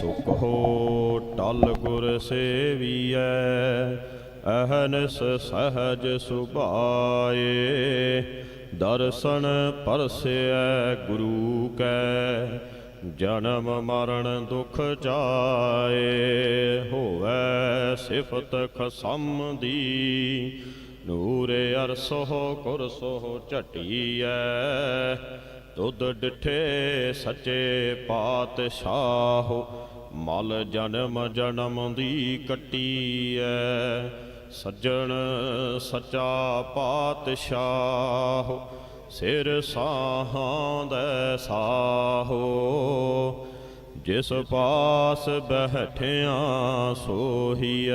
ਸੁਖ ਹੋ ਟਲ ਗੁਰ ਸੇਵੀਐ, ਅਹਨਸ ਸਹਜ ਸੁਭਾਏ। ਦਰਸ਼ਨ ਪਰਸੈ ਗੁਰੂ ਕੈ, ਜਨਮ ਮਰਨ ਦੁਖ ਜਾਏ ਹੋਵੈ ਸਿਫਤ ਖਸਮ ਦੀ, ਨੂਰੇ ਅਰਸੋ ਕੁਰਸੋ ਝਟੀਐ। ਦੁੱਧ ਡਿਠੇ ਸੱਚੇ ਪਾਤਸ਼ਾਹ, ਮਲ ਜਨਮ ਜਨਮ ਦੀ ਕੱਟੀ ਕੱਟੀਐ। ਸੱਜਣ ਸੱਚਾ ਪਾਤਸ਼ਾਹ, ਸਿਰ ਸਾਹਾਂ ਦੇ ਸਾਹੋ। ਜਿਸ ਪਾਸ ਬਹਿਠਿਆ ਸੋਹੀਐ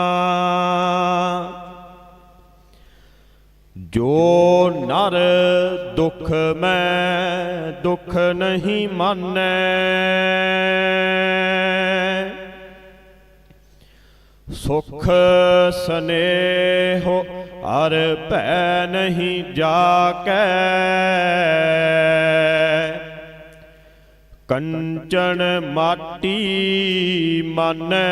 ਜੋ ਨਰ ਦੁਖ ਮੈਂ ਦੁਖ ਨਹੀਂ ਮਾਨੈ। ਸੁਖ ਸਨੇਹੋ ਹਰ ਭੈ ਨਹੀਂ ਜਾਕੈ। ਕੰਚਨ ਮਾਟੀ ਮਾਨੈ।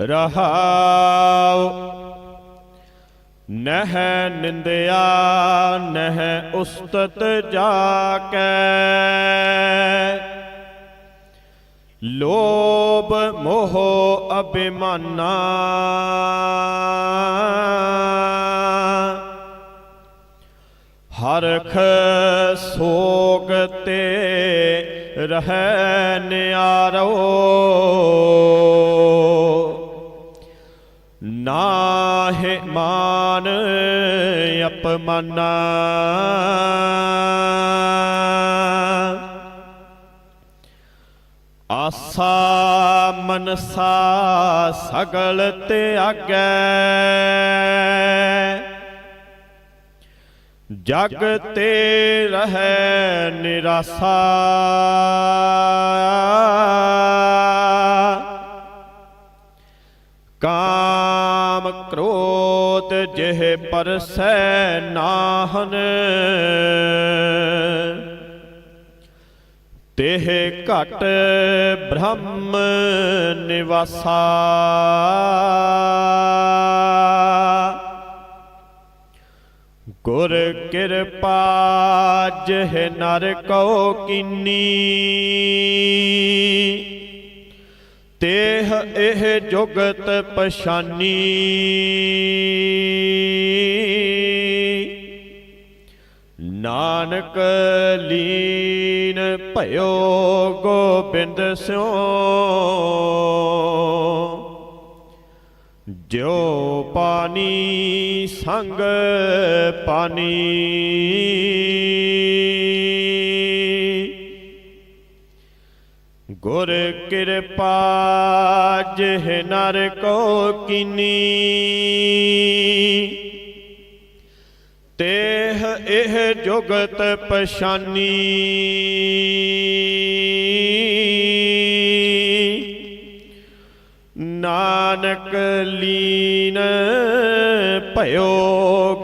ਰਹਾਉ ਨਹਿ ਨਿੰਦਿਆ ਨਹ ਉਸਤਤ ਜਾਕੈ। ਲੋਭ ਮੋਹ ਅਭਿਮਾਨਾ। ਹਰਖ ਸੋਗ ਤੇ ਰਹਿ ਨਿਆਰੋ। ਨਾਹਿ ਮਾਨ ਅਪਮਾਨਾ। ਆਸਾ ਮਨਸਾ ਸਗਲ ਤਿਆਗੈ। ਜਗ ਤੇ ਰਹਿ ਨਿਰਾਸਾ। ਕਾ ਕ੍ਰੋਧ ਜਿਹ ਪਰਸੈ ਨਾਹਨ। ਤਿਹ ਘਟ ਬ੍ਰਹਮ ਨਿਵਾਸਾ। ਗੁਰ ਕਿਰਪਾ ਜਿਹ ਨਰ ਕੋ ਕੀਨੀ। ਇਹ ਜੁਗਤ ਪਛਾਨੀ। ਨਾਨਕ ਲੀਨ ਭਇਓ ਗੋਬਿੰਦ ਸਿਓ। ਜਿਉ ਪਾਣੀ ਸੰਗ ਪਾਣੀ। ਗੁਰ ਕਿਰਪਾ, ਜਿਹ ਨਰ ਕੋ ਕਿਨੀ। ਤੇਹ ਇਹ ਜੁਗਤ ਪਛਾਨੀ। ਨਾਨਕ ਲੀਨ ਭਇਓ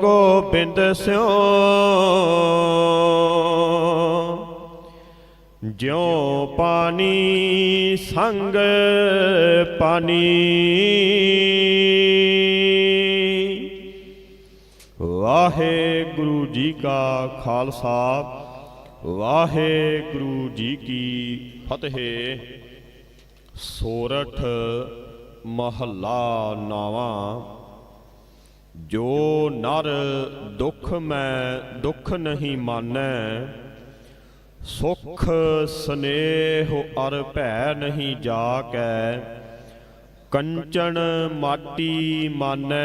ਗੋਬਿੰਦ ਸਿਓ। ਜਿਉ ਪਾਣੀ ਸੰਗ ਪਾਣੀ। ਵਾਹਿਗੁਰੂ ਜੀ ਕਾ ਖਾਲਸਾ, ਵਾਹਿਗੁਰੂ ਜੀ ਕੀ ਫਤਿਹ। ਸੋਰਠ ਮਹੱਲਾ ਨਾਵਾਂ, ਜੋ ਨਰ ਦੁਖ ਮੈਂ ਦੁਖ ਨਹੀਂ ਮਾਨੈ ਸੁਖ ਸਨੇਹ ਅਰ ਭੈ ਨਹੀਂ ਜਾ ਜਾਕੈ ਕੰਚਨ ਮਾਟੀ ਮਾਨੈ।